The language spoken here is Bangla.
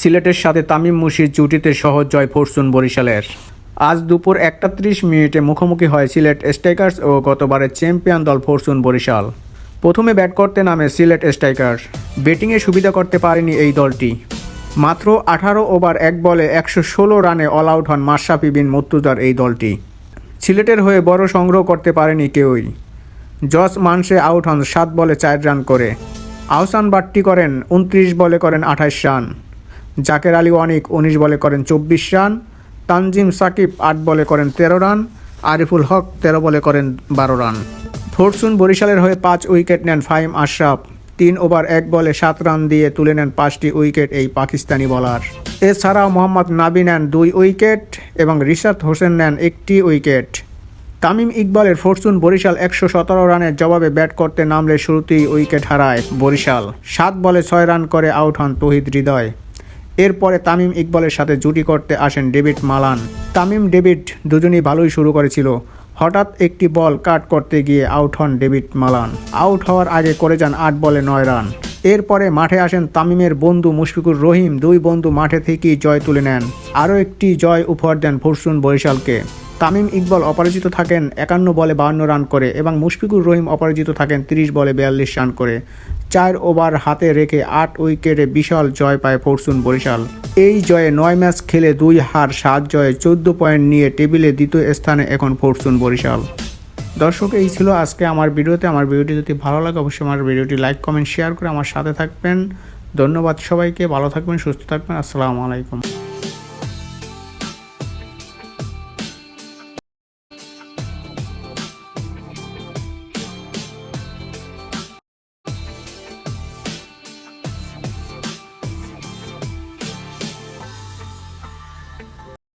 সিলেটের সাথে তামিম মুশির জুটিতে সহজ জয় ফরচুন বরিশালের। আজ দুপুর একটা ত্রিশ মিনিটে মুখোমুখি হয় সিলেট স্ট্রাইকার্স ও গতবারের চ্যাম্পিয়ন দল ফরচুন বরিশাল। প্রথমে ব্যাট করতে নামে সিলেট স্ট্রাইকার্স। ব্যাটিংয়ে সুবিধা করতে পারেনি এই দলটি। মাত্র আঠারো ওভার, এক বলে একশো ষোলো রানে অল আউট হন মাশরাফি বিন মর্তুজার এই দলটি। সিলেটের হয়ে বড় সংগ্রহ করতে পারেনি কেউই। জস মানসে আউট হন সাত বলে চার রান করে। আহসান বাট্টি করেন উনত্রিশ বলে করেন আঠাশ রান। জাকের আলী অনিক উনিশ বলে করেন চব্বিশ রান, তানজিম সাকিব আট বলে করেন তেরো রান, আরিফুল হক তেরো বলে করেন বারো রান। ফরচুন বরিশালের হয়ে পাঁচ উইকেট নেন ফাইম আশরাফ, তিন ওভার এক বলে সাত রান দিয়ে তুলে নেন পাঁচটি উইকেট এই পাকিস্তানি বলার। এছাড়াও মোহাম্মদ নাবি নেন দুই উইকেট এবং রিশাদ হোসেন নেন একটি উইকেট। তামিম ইকবালের ফরচুন বরিশাল একশো সতেরো রানের জবাবে ব্যাট করতে নামলে শুরুতেই উইকেট হারায় বরিশাল। সাত বলে ছয় রান করে আউট হন তহিদ হৃদয়। এরপরে তামিম ইকবালের সাথে জুটি করতে আসেন ডেভিড মালান। তামিম ডেভিড দুজনই ভালোই শুরু করেছিল। হঠাৎ একটি বল কাট করতে গিয়ে আউট হন ডেভিড মালান। আউট হওয়ার আগে করে যান আট বলে নয় রান। এরপরে মাঠে আসেন তামিমের বন্ধু মুশফিকুর রহিম। দুই বন্ধু মাঠে থেকেই জয় তুলে নেন। আরও একটি জয় উপহার দেন ফরসুন বরিশালকে। তামিম ইকবাল অপরাজিত থাকেন একান্ন বলে বাহান্ন রান করে এবং মুশফিকুর রহিম অপরাজিত থাকেন তিরিশ বলে বিয়াল্লিশ রান করে। চার ওভার হাতে রেখে আট উইকেটে বিশাল জয় পায় ফরসুন বরিশাল। এই জয়ে নয় ম্যাচ খেলে দুই হার, সাত জয়ে চোদ্দ পয়েন্ট নিয়ে টেবিলে দ্বিতীয় স্থানে এখন ফরসুন বরিশাল। দর্শক, এই ছিল আজকে আমার ভিডিওতে। আমার ভিডিওটি যদি ভালো লাগে, অবশ্যই আমার ভিডিওটি লাইক, কমেন্ট, শেয়ার করে আমার সাথে থাকবেন। ধন্যবাদ সবাইকে। ভালো থাকবেন, সুস্থ থাকবেন। আসসালামু আলাইকুম।